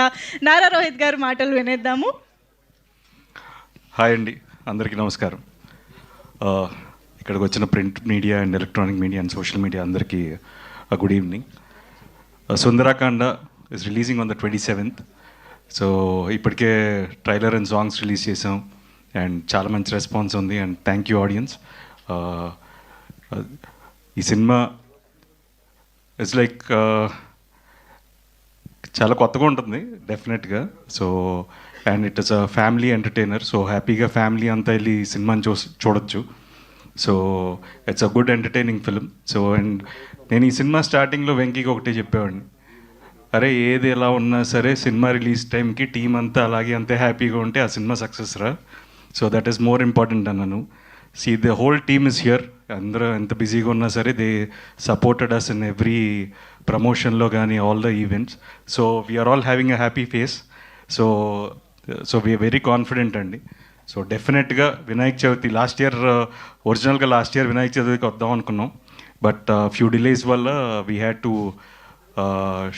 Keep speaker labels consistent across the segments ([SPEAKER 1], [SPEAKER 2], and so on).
[SPEAKER 1] అనుకుంటా. నారా రోహిత్ గారు మాటలు వినేద్దాము.
[SPEAKER 2] హాయ్ అండి. అందరికీ నమస్కారం. ఇక్కడికి వచ్చిన print media and electronic media and social media అందరికీ good evening. Sundarakanda is releasing on the twenty seventh so ఇప్పటికే ట్రైలర్ అండ్ సాంగ్స్ రిలీజ్ చేసాం అండ్ చాలా మంచి రెస్పాన్స్ ఉంది. అండ్ థ్యాంక్ యూ ఆడియన్స్ ఈ సినిమా ఇట్స్ లైక్ చాలా కొత్తగా ఉంటుంది డెఫినెట్గా so and it is a family entertainer so హ్యాపీగా ఫ్యామిలీ అంతా వెళ్ళి సినిమాని చూ చూడొచ్చు. So it's a good entertaining film so and నేను ఈ సినిమా స్టార్టింగ్లో వెంకీకి ఒకటే చెప్పేవాడిని. అరే ఏది ఎలా ఉన్నా సరే సినిమా రిలీజ్ టైంకి టీం అంతా అలాగే అంతే హ్యాపీగా ఉంటే ఆ సినిమా సక్సెస్ రా. So that is more important అన్నాను. See the whole team is here అందరూ ఎంత బిజీగా ఉన్నా సరే they supported us in every ప్రమోషన్లో కానీ all the events so we are all having a happy face so so we are very confident అండి. So డెఫినెట్గా వినాయక చవితి లాస్ట్ ఇయర్ ఒరిజినల్గా లాస్ట్ ఇయర్ వినాయక చవితికి వద్దాం అనుకున్నాం. బట్ ఫ్యూ డిలేస్ వల్ల వీ హ్యాడ్ టు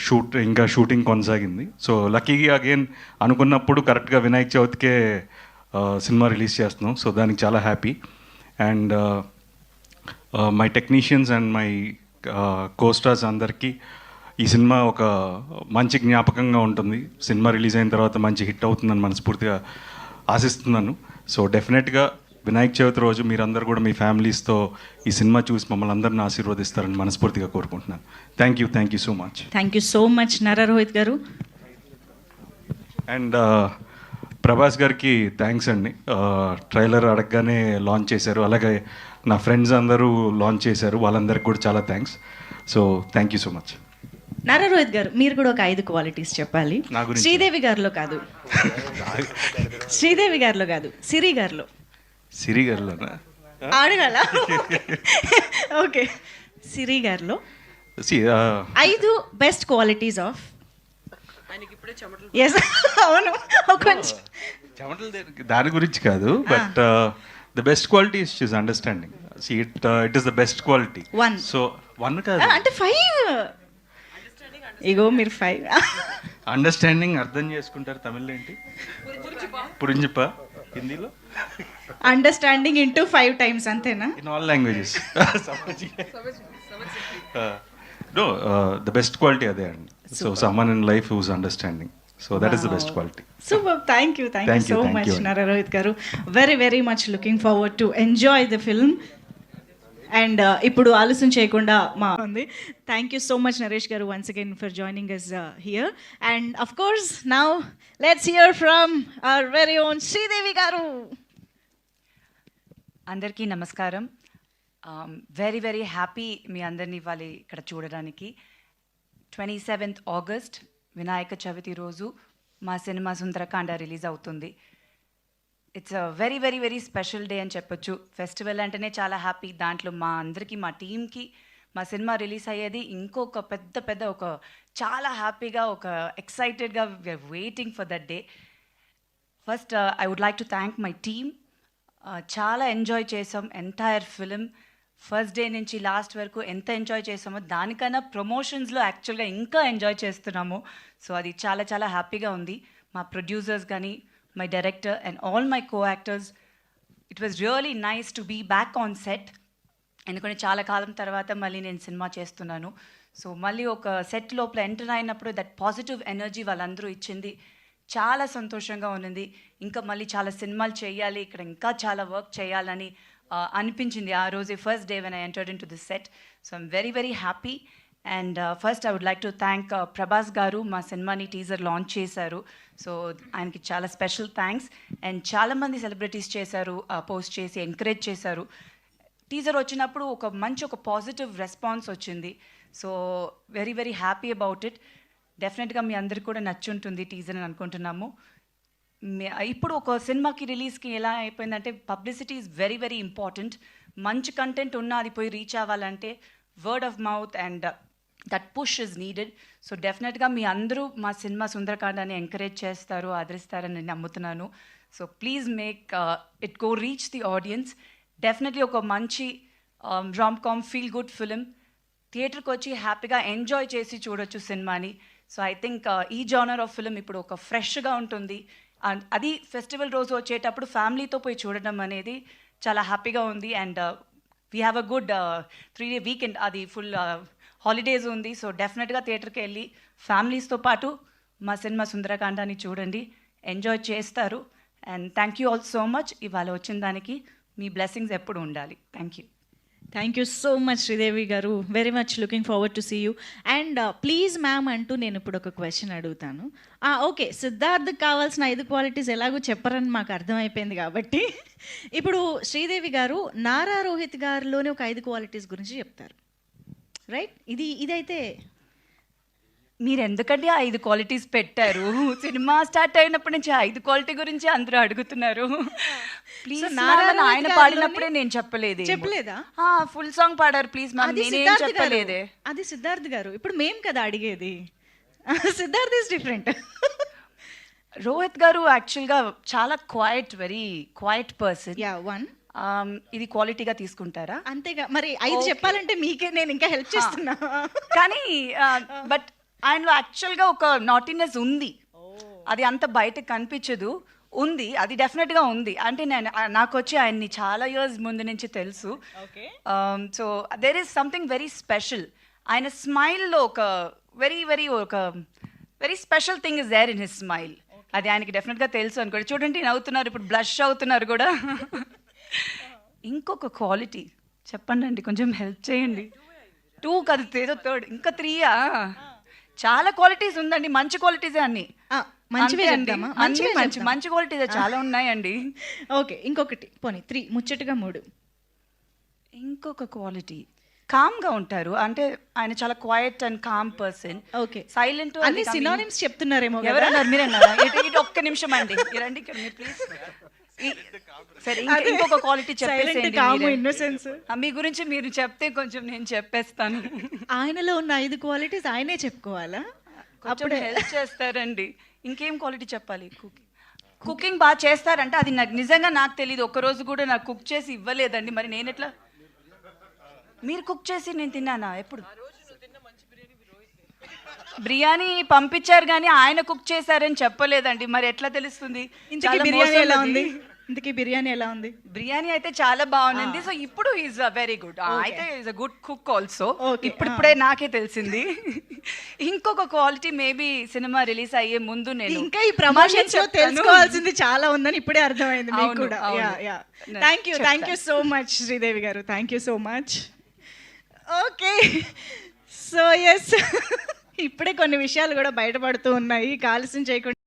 [SPEAKER 2] షూట్ ఇంకా షూటింగ్ కొనసాగింది. సో లక్కీగా అగైన్ అనుకున్నప్పుడు కరెక్ట్గా వినాయక చవితికే సినిమా రిలీజ్ చేస్తున్నాం. సో దానికి చాలా happy and my technicians and my costars అందరికీ ఈ సినిమా ఒక మంచి జ్ఞాపకంగా ఉంటుంది. సినిమా రిలీజ్ అయిన తర్వాత మంచి హిట్ అవుతుందని మనస్ఫూర్తిగా ఆశిస్తున్నాను. సో డెఫినెట్గా వినాయక చవితి రోజు మీరందరూ కూడా మీ ఫ్యామిలీస్తో ఈ సినిమా చూసి మమ్మల్ని అందరిని ఆశీర్వదిస్తారని మనస్ఫూర్తిగా కోరుకుంటున్నాను. Thank you thank you so much
[SPEAKER 1] thank you so much Nara Rohit garu
[SPEAKER 2] and Prabhas గారికి థ్యాంక్స్ అండి. ట్రైలర్ అడగగానే లాంచ్ చేశారు. అలాగే నా ఫ్రెండ్స్ అందరూ లాంచ్ చేశారు. వాళ్ళందరికీ కూడా చాలా thanks so thank you so much
[SPEAKER 1] Nara Rohit garu మీరు కూడా ఒక ఐదు క్వాలిటీస్ చెప్పాలి? శ్రీదేవి గారిలో కాదు. శ్రీదేవి గారిలో కాదు సిరి గారిలో.
[SPEAKER 2] సిరి గారిలోనా?
[SPEAKER 1] అడగాల? ఓకే. సిరి గారిలో. ఐదు బెస్ట్ క్వాలిటీస్ ఆఫ్ ఎస్ అవును. ఒక కొంచెం
[SPEAKER 2] చెమటలు దాని గురించి కాదు but the best quality is she's understanding see it it is the best quality
[SPEAKER 1] One.
[SPEAKER 2] So one కాదు.
[SPEAKER 1] అంటే ఫైవ్ ఇగో మీరు ఫైవ్
[SPEAKER 2] అండర్స్టాండింగ్ అర్థం చేసుకుంటారు తమిళ్ ఏంటి పురింజిప. హిందీలో?
[SPEAKER 1] అండర్స్టాండింగ్ ఇంటూ ఫైవ్ టైమ్స్ అంతేనా?
[SPEAKER 2] In all languages no the best quality అదే అండి. So someone in life who's understanding so that is the best quality
[SPEAKER 1] super thank you thank you
[SPEAKER 2] Thank you,
[SPEAKER 1] so much. Nara Rohit garu very very much looking forward to enjoy the film and ఇప్పుడు ఆలస్యం చేయకుండా మా ఉంది. Thank you so much Naresh garu once again for joining us here and of course now let's hear from our very own Sridevi garu
[SPEAKER 3] అందరికీ నమస్కారం. Very very happy మీ అందరినీ ఇవాళ ఇక్కడ చూడడానికి. Twenty seventh August Vinayaka Chavithi రోజు మా cinema Sundarakanda release అవుతుంది. It's a very very very special day అని చెప్పొచ్చు. ఫెస్టివల్ అంటేనే చాలా హ్యాపీ దాంట్లో మా అందరికీ మా టీంకి మా సినిమా రిలీజ్ అయ్యేది ఇంకొక పెద్ద పెద్ద ఒక చాలా హ్యాపీగా ఒక ఎక్సైటెడ్గా waiting for that day first I would like to thank my team చాలా ఎంజాయ్ చేసాం ఎంటైర్ ఫిలిం ఫస్ట్ డే నుంచి లాస్ట్ వరకు ఎంత ఎంజాయ్ చేసామో దానికన్నా ప్రమోషన్స్లో యాక్చువల్గా ఇంకా ఎంజాయ్ చేస్తున్నాము. సో అది చాలా చాలా హ్యాపీగా ఉంది. మా ప్రొడ్యూసర్స్ కానీ my director and all my co actors it was really nice to be back on set. ఎందుకంటే చాలా కాలం తర్వాత మళ్ళీ నేను సినిమా చేస్తున్నాను. సో మళ్ళీ ఒక సెట్ లోపల ఎంటర్ అయినప్పుడు దట్ పాజిటివ్ ఎనర్జీ వాళ్ళందరూ ఇచ్చింది. చాలా సంతోషంగా ఉన్నది. ఇంకా మళ్ళీ చాలా సినిమాలు చేయాలి. ఇక్కడ ఇంకా చాలా వర్క్ చేయాలని అనిపించింది. ఆ రోజే first day when I entered in to this set so I'm very very happy and first I would like to thank Prabhas garu మా సినిమాని టీజర్ లాంచ్ చేశారు. సో ఆయనకి చాలా స్పెషల్ థ్యాంక్స్ అండ్ చాలామంది సెలబ్రిటీస్ చేశారు పోస్ట్ చేసి encourage చేశారు. Teaser వచ్చినప్పుడు ఒక మంచి ఒక పాజిటివ్ రెస్పాన్స్ వచ్చింది. So very very happy about it డెఫినెట్గా మీ అందరికి కూడా నచ్చుంటుంది టీజర్ అని అనుకుంటున్నాము. ఇప్పుడు ఒక సినిమాకి రిలీజ్కి ఎలా అయిపోయిందంటే publicity is very very important. మంచి కంటెంట్ ఉన్నా అది పోయి రీచ్ అవ్వాలంటే word of mouth and that push is needed so డెఫినెట్గా మీ అందరూ మా సినిమా సుందరకాండాన్ని ఎంకరేజ్ చేస్తారు ఆదరిస్తారని నేను నమ్ముతున్నాను. So please make it go reach the audience definitely ఒక మంచి rom com feel good film థియేటర్కి వచ్చి హ్యాపీగా ఎంజాయ్ చేసి చూడొచ్చు సినిమాని. సో ఐ థింక్ ఈ జానర్ ఆఫ్ ఫిలిం ఇప్పుడు ఒక ఫ్రెష్గా ఉంటుంది. అది ఫెస్టివల్ రోజు వచ్చేటప్పుడు ఫ్యామిలీతో పోయి చూడడం అనేది చాలా హ్యాపీగా ఉంది. And we have a good three day weekend అది ఫుల్ హాలిడేస్ uh, ఉంది. సో డెఫినెట్గా థియేటర్కి వెళ్ళి ఫ్యామిలీస్తో పాటు మా సినిమా సుందరకాండాన్ని చూడండి. ఎంజాయ్ చేస్తారు. And thank you all so much ఇవాళ వచ్చిన దానికి మీ బ్లెస్సింగ్స్ ఎప్పుడు ఉండాలి. Thank you
[SPEAKER 1] thank you so much Sridevi garu very much looking forward to see you and please ma'am అంటూ నేను ఇప్పుడు ఒక క్వశ్చన్ అడుగుతాను. ఓకే సిద్ధార్థ్ కావాల్సిన ఐదు క్వాలిటీస్ ఎలాగో చెప్పరని మాకు అర్థమైపోయింది కాబట్టి ఇప్పుడు శ్రీదేవి గారు నారా రోహిత్ గారిలోని ఒక ఐదు క్వాలిటీస్ గురించి చెప్తారు. రైట్ ఇది ఇదైతే
[SPEAKER 3] మీరు ఎందుకంటే ఐదు క్వాలిటీస్ పెట్టారు? సినిమా స్టార్ట్ అయినప్పటి నుంచి ఐదు క్వాలిటీ గురించి అందరూ అడుగుతున్నారు. ప్లీజ్
[SPEAKER 1] So, నారా రోహిత్
[SPEAKER 3] ఆయన పాడినప్పుడే నేను చెప్పలేదు?
[SPEAKER 1] చెప్పలేదా?
[SPEAKER 3] ఫుల్ సాంగ్ పాడారు ప్లీజ్ మ్యామ్ నేనేం చెప్పలేదే.
[SPEAKER 1] అది సిద్ధార్థ్ గారు. ఇప్పుడు మేం కదా అడిగేది. సిద్ధార్థ్ ఇస్ డిఫరెంట్
[SPEAKER 3] రోహిత్ గారు యాక్చువల్గా చాలా quiet very quiet person
[SPEAKER 1] yeah one
[SPEAKER 3] ఇది క్వాలిటీగా తీసుకుంటారా?
[SPEAKER 1] అంతేగా. మరి ఐదు చెప్పాలంటే మీకే నేను ఇంకా హెల్ప్ చేస్తున్నా.
[SPEAKER 3] కానీ బట్ ఆయనలో యాక్చువల్గా ఒక నాటినెస్ ఉంది. అది అంత బయటకు కనిపించదు. ఉంది అది డెఫినెట్గా ఉంది. అంటే నేను నాకు వచ్చి ఆయన్ని చాలా ఇయర్స్ ముందు నుంచి తెలుసు. So there is something very special ఆయన స్మైల్లో ఒక వెరీ వెరీ ఒక very special thing is there in his smile అది ఆయనకి డెఫినెట్గా తెలుసు అనుకోండి. చూడండి నవ్వుతున్నారు ఇప్పుడు బ్లష్ అవుతున్నారు కూడా. ఇంకొక క్వాలిటీ చెప్పండి అండి కొంచెం హెల్ప్ చేయండి. టూ కాదు ఏదో థర్డ్ ఇంకా త్రీయా చాలా క్వాలిటీస్ ఉందండి మంచి క్వాలిటీసే అన్ని.
[SPEAKER 1] మంచివే
[SPEAKER 3] అండి. మంచి
[SPEAKER 1] చెప్తాం.
[SPEAKER 3] మంచి క్వాలిటీస్ చాలా ఉన్నాయండి.
[SPEAKER 1] ఓకే ఇంకొకటి. పోనీ త్రీ ముచ్చటగా మూడు.
[SPEAKER 3] ఇంకొక క్వాలిటీ కామ్గా ఉంటారు అంటే ఆయన చాలా quiet and calm person
[SPEAKER 1] okay.
[SPEAKER 3] Silent
[SPEAKER 1] అన్ని సినోనిమ్స్ చెప్తున్నారేమో
[SPEAKER 3] ఎవరన్నారు? మీరన్నారా? ఒక్క నిమిషం అండి. రండి ఇక్కడ మీరు ప్లీజ్ సరే. ఇంకొక క్వాలిటీ. ఆ, మీ గురించి మీరు చెప్తే కొంచెం నేను చెప్పేస్తాను.
[SPEAKER 1] ఆయనలో ఉన్న ఐదు క్వాలిటీస్ ఆయనే చెప్పుకోవాలా?
[SPEAKER 3] అప్పుడు. హెల్ప్ చేస్తారండి. ఇంకేం క్వాలిటీ చెప్పాలి? కుకింగ్ కుకింగ్ బాగా చేస్తారంటే. అది నాకు నిజంగా నాకు తెలియదు ఒక్క రోజు కూడా నాకు కుక్ చేసి ఇవ్వలేదండి. మరి నేను ఎట్లా మీరు కుక్ చేసి నేను తిన్నానా? ఎప్పుడు? బిర్యానీ పంపించారు కానీ ఆయన కుక్ చేశారని చెప్పలేదండి. మరి ఎట్లా తెలుస్తుంది?
[SPEAKER 1] బిర్యానీ ఎలా ఉంది. ఇంతకీ బిర్యానీ ఎలా ఉంది?
[SPEAKER 3] బిర్యానీ అయితే చాలా బాగుంది. సో ఇప్పుడు ఈజ్ వెరీ గుడ్ అయితే is a good cook also
[SPEAKER 1] Okay,
[SPEAKER 3] ఇప్పుడిప్పుడే నాకే తెలిసింది. ఇంకొక క్వాలిటీ మేబీ సినిమా రిలీజ్ అయ్యే ముందు నేను
[SPEAKER 1] ఇంకా ఈ
[SPEAKER 3] ప్రమోషన్స్లో.
[SPEAKER 1] తెలుసుకోవాల్సింది చాలా ఉందని ఇప్పుడే అర్థమైంది మీకు కూడా. Thank you thank you. So much Sridevi garu. Thank you so much okay so yes ఇప్పుడే కొన్ని విషయాలు కూడా బయటపడుతూ ఉన్నాయి. ఆలస్యం చేయకుండా